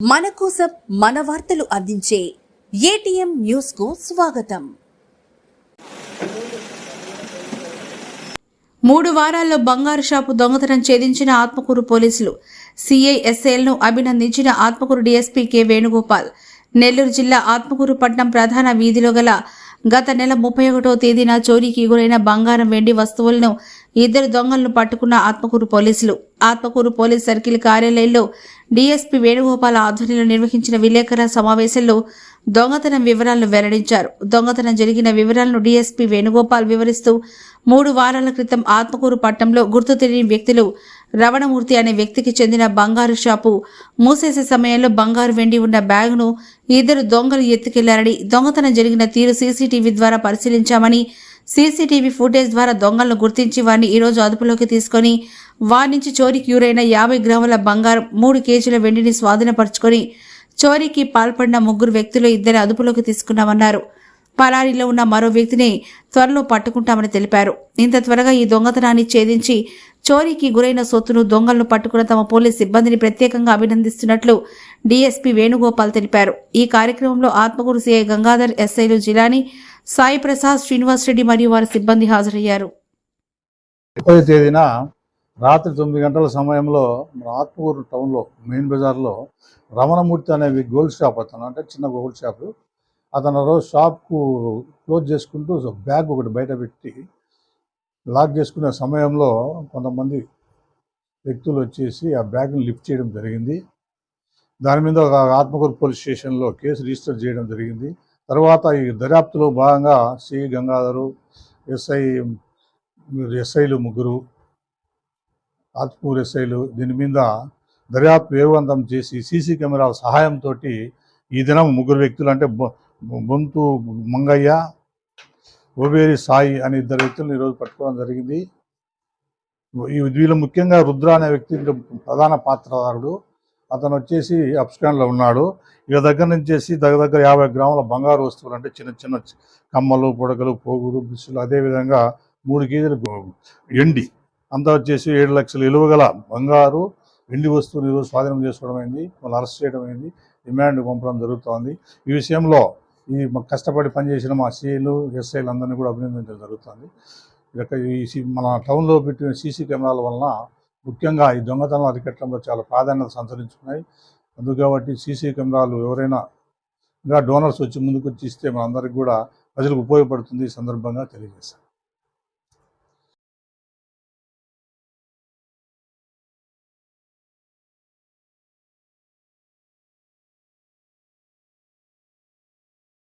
మన కోసం మన వార్తలు అందించే ఏటీఎం న్యూస్కు స్వాగతం. మూడు వారాల్లో బంగారు షాపు దొంగతనం ఛేదించిన ఆత్మకూరు పోలీసులు. సిఐఎస్ఎల్ను అభినందించిన ఆత్మకూరు డీఎస్పీ కె వేణుగోపాల్. నెల్లూరు జిల్లా ఆత్మకూరు పట్నం ప్రధాన వీధిలో గల గత నెల ముప్పై ఒకటో తేదీన చోరీకి గురైన బంగారం వెండి వస్తువులను ఇద్దరు దొంగలను పట్టుకున్న ఆత్మకూరు పోలీసులు. ఆత్మకూరు పోలీస్ సర్కిల్ కార్యాలయంలో డీఎస్పీ వేణుగోపాల్ ఆధ్వర్యంలో నిర్వహించిన విలేకరుల సమావేశంలో దొంగతనం వివరాలను వెల్లడించారు. దొంగతనం జరిగిన వివరాలను డీఎస్పీ వేణుగోపాల్ వివరిస్తూ మూడు వారాల క్రితం ఆత్మకూరు పట్టణంలో గుర్తు తెలియని వ్యక్తులు రవణమూర్తి అనే వ్యక్తికి చెందిన బంగారు షాపు. మూసేసే సమయంలో బంగారు వెండి ఉన్న బ్యాగును ఇద్దరు దొంగలు ఎత్తుకెళ్ళారని దొంగతనం జరిగిన తీరు సీసీటీవీ ద్వారా పరిశీలించామని సీసీటీవీ ఫుటేజ్ ద్వారా దొంగలను గుర్తించి వారిని ఈరోజు అదుపులోకి తీసుకొని వారి నుంచి చోరీకి యూరైన యాభై గ్రాముల బంగారం మూడు కేజీల వెండిని స్వాధీనపరుచుకొని చోరీకి పాల్పడిన ముగ్గురు వ్యక్తులు ఇద్దరిని అదుపులోకి తీసుకున్నామన్నారు. పరారీలో ఉన్న మరో వ్యక్తిని త్వరలో పట్టుకుంటామని తెలిపారు. ఇంత త్వరగా ఈ దొంగతనాన్ని ఛేదించి చోరీకి గురైన సొత్తును దొంగలను పట్టుకున్న తమ పోలీస్ సిబ్బందిని ప్రత్యేకంగా అభినందిస్తున్నట్లు డీఎస్పీ వేణుగోపాల్ తెలిపారు. ఈ కార్యక్రమంలో ఆత్మకూరు సీఐ గంగాధర్ ఎస్ఐలు జిలాని సాయి ప్రసాద్ శ్రీనివాస్ రెడ్డి మరియు వారి సిబ్బంది హాజరయ్యారు. తేదీన రాత్రి తొమ్మిది గంటల సమయంలో మన ఆత్మకూరు టౌన్లో మెయిన్ బజార్లో రమణమూర్తి అనే గోల్డ్ షాప్ అతను అంటే చిన్న గోల్డ్ షాపు అతను రోజు షాప్కు క్లోజ్ చేసుకుంటూ ఒక బ్యాగ్ ఒకటి బయట పెట్టి లాక్ చేసుకునే సమయంలో కొంతమంది వ్యక్తులు వచ్చేసి ఆ బ్యాగ్ని లిఫ్ట్ చేయడం జరిగింది. దాని మీద ఒక ఆత్మకూరు పోలీస్ స్టేషన్లో కేసు రిజిస్టర్ చేయడం జరిగింది. తర్వాత ఈ దర్యాప్తులో భాగంగా సి. గంగాధరు ఎస్ఐ ఎస్ఐలు ముగ్గురు ఆత్మకూరు ఎస్ఐలు దీని మీద దర్యాప్తు వేగవంతం చేసి సీసీ కెమెరాల సహాయంతో ఈ దినం ముగ్గురు వ్యక్తులు అంటే బొంతు మంగయ్య ఓబేరి సాయి అనే ఇద్దరు వ్యక్తులను ఈరోజు పట్టుకోవడం జరిగింది. ఈ వీళ్ళు ముఖ్యంగా రుద్ర అనే వ్యక్తి ప్రధాన పాత్రధారుడు. అతను వచ్చేసి అప్స్కాన్లో ఉన్నాడు. ఇక దగ్గర నుంచి దగ్గర దగ్గర యాభై గ్రాముల బంగారు వస్తువులు అంటే చిన్న చిన్న కమ్మలు పొడకలు పోగులు బిస్సులు అదేవిధంగా మూడు కేజీలు ఎండి. అంతా వచ్చేసి ఏడు లక్షలు విలువ గల బంగారు వెండి వస్తువులు ఈరోజు స్వాధీనం చేసుకోవడం అయింది. వాళ్ళు అరెస్ట్ చేయడం అయింది. డిమాండ్ పంపడం జరుగుతోంది. ఈ విషయంలో ఈ కష్టపడి పనిచేసిన మా సీఏలు ఎస్ఐలు అందరినీ కూడా అభినందించడం జరుగుతుంది. ఇక ఈ సి- మన టౌన్లో పెట్టిన సీసీ కెమెరాల వలన ముఖ్యంగా ఈ దొంగతనం అరికట్టడంలో చాలా ప్రాధాన్యత సంతరించుకున్నాయి. అందుకు కాబట్టి సీసీ కెమెరాలు ఎవరైనా ఇంకా డోనర్స్ వచ్చి ముందుకు వచ్చి ఇస్తే మనందరికి కూడా ప్రజలకు ఉపయోగపడుతుంది ఈ సందర్భంగా తెలియజేస్తాను